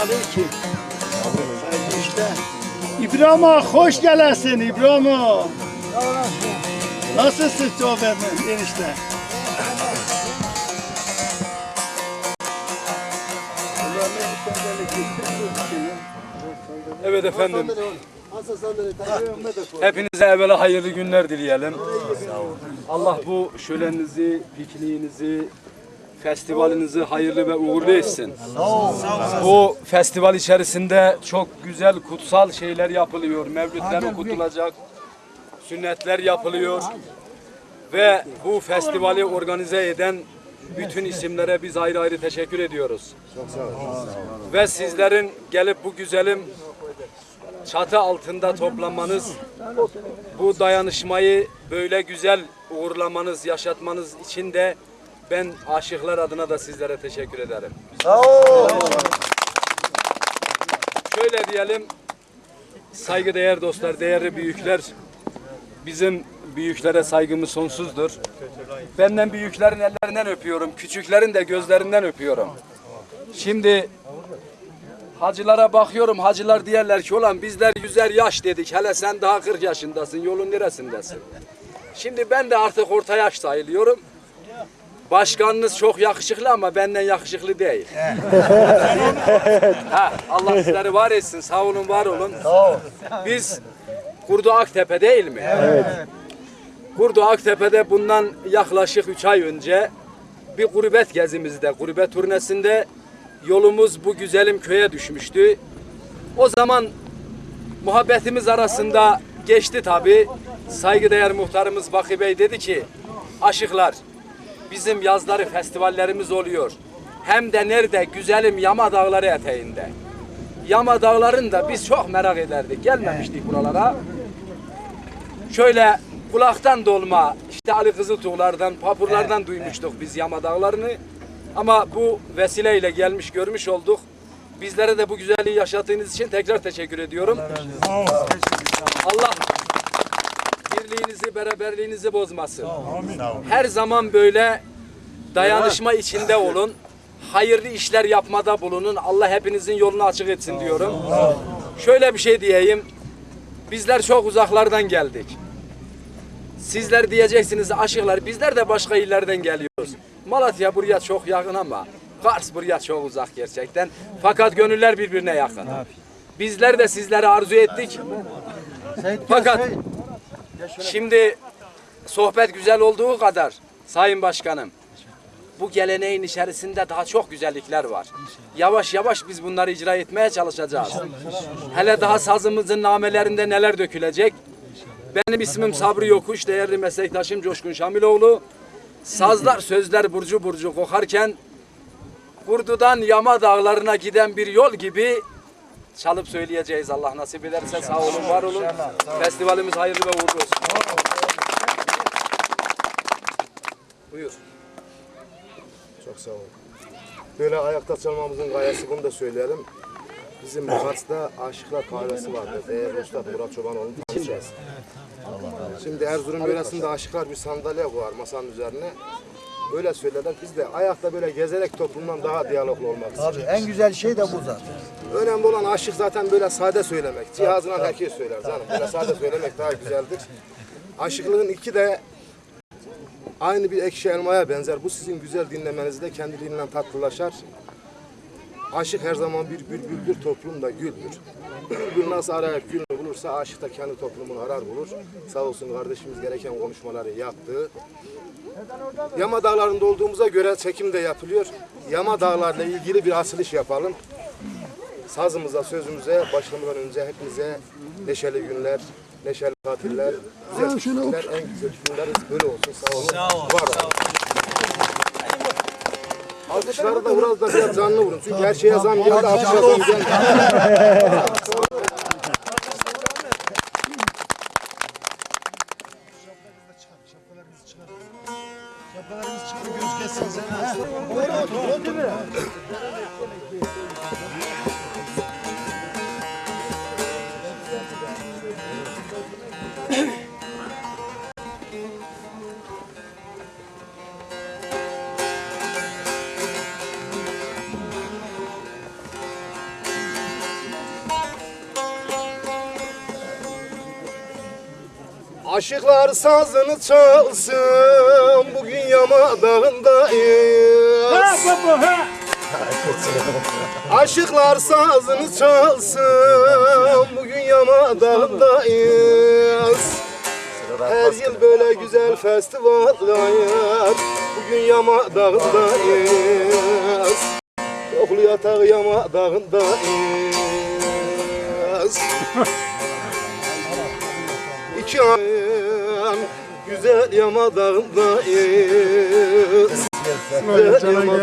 Aleyküm. Hayırlı işler. İbrahim ağa, hoş gelesin İbrahim ağa. Nasılsın sohbetin enişte? Evet efendim. Hepinize evvela hayırlı günler dileyelim. Allah bu şöleninizi, pikniğinizi, festivalinizi hayırlı ve uğurlu etsin. Bu festival içerisinde çok güzel kutsal şeyler yapılıyor. Mevlütler okutulacak, sünnetler yapılıyor. Ve bu festivali organize eden bütün isimlere biz ayrı ayrı teşekkür ediyoruz. Ve sizlerin gelip bu güzelim çatı altında toplanmanız, bu dayanışmayı böyle güzel uğurlamanız, yaşatmanız için de ben aşıklar adına da sizlere teşekkür ederim. Şöyle diyelim, saygıdeğer dostlar, değerli büyükler, bizim büyüklere saygımız sonsuzdur. Benden büyüklerin ellerinden öpüyorum, küçüklerin de gözlerinden öpüyorum. Şimdi Hacılara bakıyorum, hacılar diyorlar ki ulan bizler yüzer yaş dedik. Hele sen daha 40 yaşındasın, yolun neresindesin? Şimdi ben de artık orta yaş sayılıyorum. Başkanınız çok yakışıklı ama benden yakışıklı değil. ha, Allah sizleri var etsin, sağ olun, var olun. Biz Kurdu Aktepe değil mi? Evet. Kurdu Aktepe'de bundan yaklaşık 3 ay önce bir gurbet gezimizde, gurbet turnesinde yolumuz bu güzelim köye düşmüştü. O zaman muhabbetimiz arasında geçti tabi. Saygıdeğer muhtarımız Bakı Bey dedi ki aşıklar bizim yazları festivallerimiz oluyor. Hem de nerede? Güzelim Yama Dağları eteğinde. Yama Dağları'nda biz çok merak ederdik. Gelmemiştik buralara. Şöyle kulaktan dolma işte Ali Kızıltuğlardan, papurlardan duymuştuk biz Yama Dağları'nı. Ama bu vesileyle gelmiş görmüş olduk. Bizlere de bu güzelliği yaşattığınız için tekrar teşekkür ediyorum. Allah birliğinizi, beraberliğinizi bozmasın. Her zaman böyle dayanışma içinde olun. Hayırlı işler yapmada bulunun. Allah hepinizin yolunu açık etsin diyorum. Şöyle bir şey diyeyim. Bizler çok uzaklardan geldik. Sizler diyeceksiniz aşıklar bizler de başka illerden geliyoruz. Malatya buraya çok yakın ama Kars buraya çok uzak gerçekten. Fakat gönüller birbirine yakın. Bizler de sizlere arzu ettik. Fakat şimdi sohbet güzel olduğu kadar Sayın Başkanım bu geleneğin içerisinde daha çok güzellikler var. Yavaş yavaş biz bunları icra etmeye çalışacağız. Hele daha sazımızın namelerinde neler dökülecek? Benim ismim Sabri Yokuş, değerli meslektaşım Coşkun Şamiloğlu. Sazlar sözler burcu burcu kokarken Kurdu'dan Yama dağlarına giden bir yol gibi çalıp söyleyeceğiz Allah nasip ederse sağ olun var olun. Festivalimiz hayırlı ve uğurlu olsun. Buyur. Çok sağ olun. Böyle ayakta çalmamızın gayesi bunu da söyleyelim. Bizim Kars'ta Aşıklar Kahvesi vardı. Değerli Üstad Murat Çobanoğlu'nun tanışacağız. Şimdi Erzurum yöresinde aşıklar bir sandalye koyar masanın üzerine. Böyle söylerler. Biz de ayakta böyle gezerek toplumdan daha diyaloglu olmak istiyoruz. Abi en güzel şey de bu zaten. Önemli olan aşık zaten böyle sade söylemek. Cihazına herkes söyler canım. Böyle sade söylemek daha güzeldir. Aşıklığın iki de aynı bir ekşi elmaya benzer. Bu sizin güzel dinlemenizde kendiliğinden tatlılaşar. Aşık her zaman bir bülbüldür, toplum da güldür. Bülbül nasıl arayıp gülünü bulursa aşık da kendi toplumunu arar bulur. Sağ olsun kardeşimiz gereken konuşmaları yaptı. Yama Dağları'nda olduğumuza göre çekim de yapılıyor. Yama Dağları'yla ilgili bir açılış yapalım. Sazımıza, sözümüze başlamadan önce hepinize neşeli günler, neşeli tatiller, güzel günler, en güzel günleriniz böyle olsun. Sağ olun. Var olun. Alkışları da biraz da biraz canlı vurun. Çünkü her şeye zam geldi, alkışa zam geldi. Aşıklar sazını çalsın bugün yama dağındayız. Aşıklar sazını çalsın bugün yama dağındayız. Her yıl böyle güzel festivaller bugün yama dağındayız. Yoklu yatağı yama dağındayız. Ayın güzel yama dağındayız. Güzel yama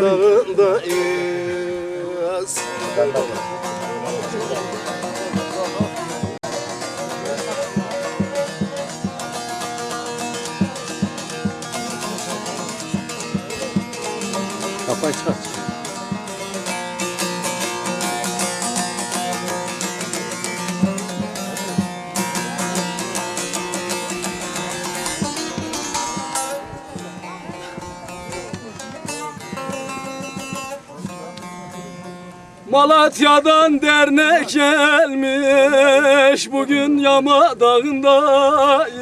Malatya'dan dernek gelmiş bugün Yama Dağı'ndayız.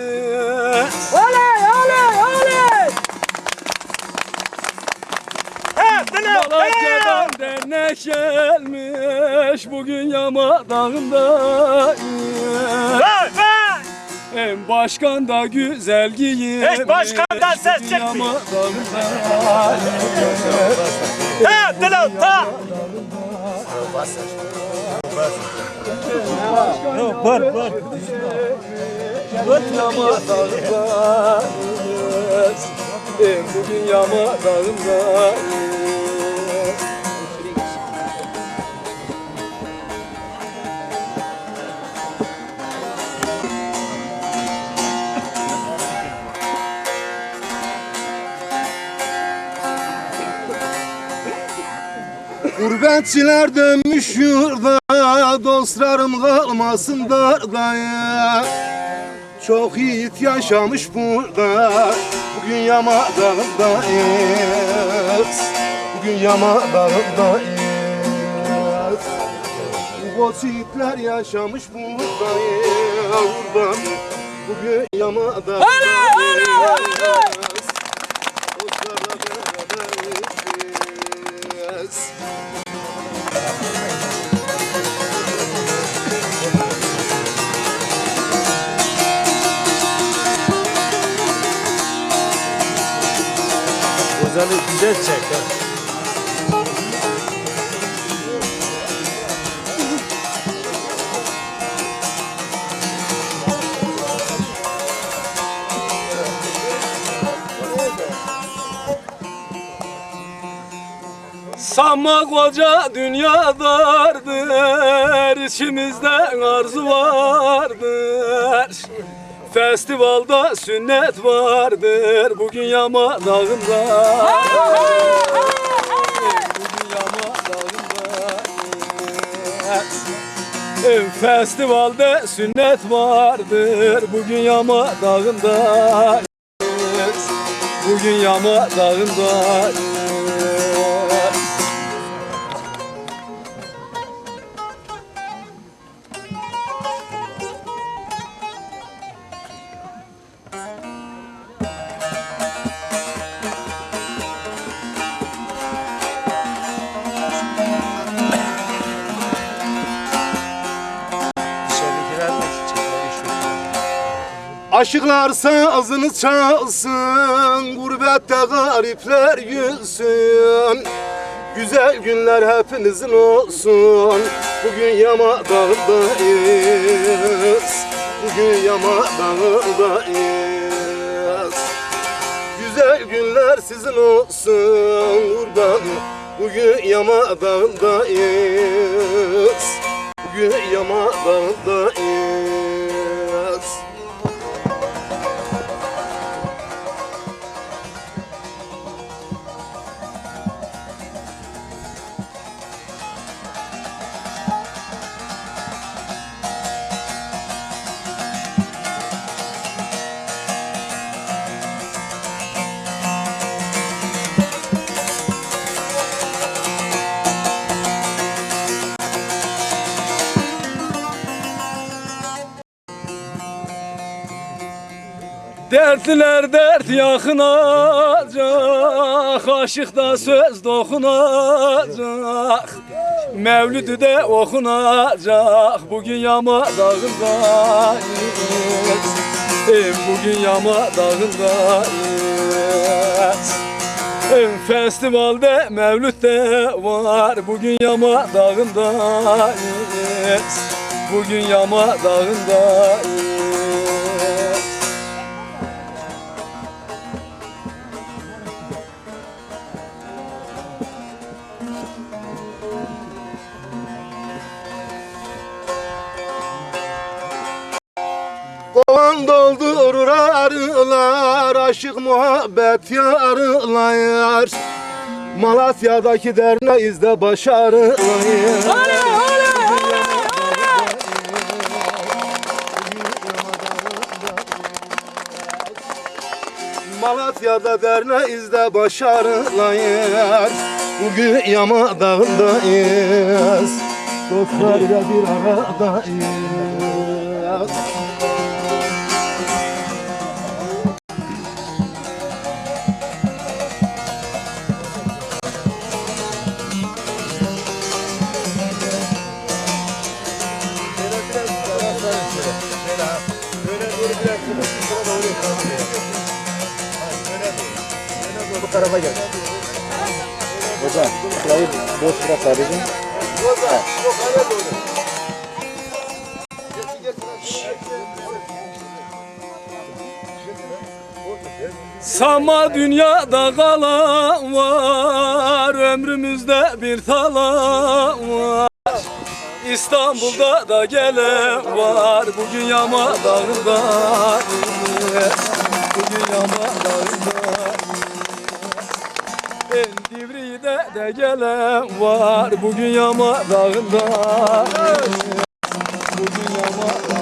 Oley oley oley! He Malatya'dan dernek gelmiş bugün Yama Dağı'ndayız. Vay vay! Hem başkan da güzel giyinmiş. Hiç başkandan ses bugün çıkmıyor. Yama Dağı'ndayız. He bunu ta! Var var. Yama Dağı'ndayız. Bugün Yama Dağı'ndayız. Gurbetçiler dönmüş yurda Dostlarım kalmasın darda Çok yiğit yaşamış burada Bugün yama dağındayız. Bugün yama dağındayız. Koç yiğitler yaşamış burada Kurban Bugün yama dağındayız çek. Sanma koca dünya dardır, içimizde arzu vardır. Festivalda sünnet vardır, bugün yama dağında. Bugün yama dağında. Festivalde sünnet vardır, bugün yama dağında. Bugün yama dağında. Aşıklar sazını çalsın, gurbette garipler gülsün. Güzel günler hepinizin olsun. Bugün yama dağındayız. Bugün yama dağındayız. Güzel günler sizin olsun kurban. Bugün yama dağındayız. Bugün yama dağındayız. Dertliler dert yakınacak Aşıkta söz dokunacak. Mevlüdü de okunacak Bugün yama dağındayız Bugün yama dağındayız Festivalde mevlüt de var Bugün yama dağındayız Bugün yama dağındayız Kovan doldurur arılar, aşık muhabbet yarılar. Malatya'daki derneğizde başarılar. Malatya'da derneğizde başarılar. Bugün Yama Dağı'ndayız. Dostlarla bir aradayız. Bu tarafa gel. Hocam, şurayı boş bırak sadece. Sama dünyada kalan var Ömrümüzde bir talan var İstanbul'da da gelen var Bugün yama dağında Bugün yama dağında Divri'de de gelen var. Bugün yama dağında. Bugün yama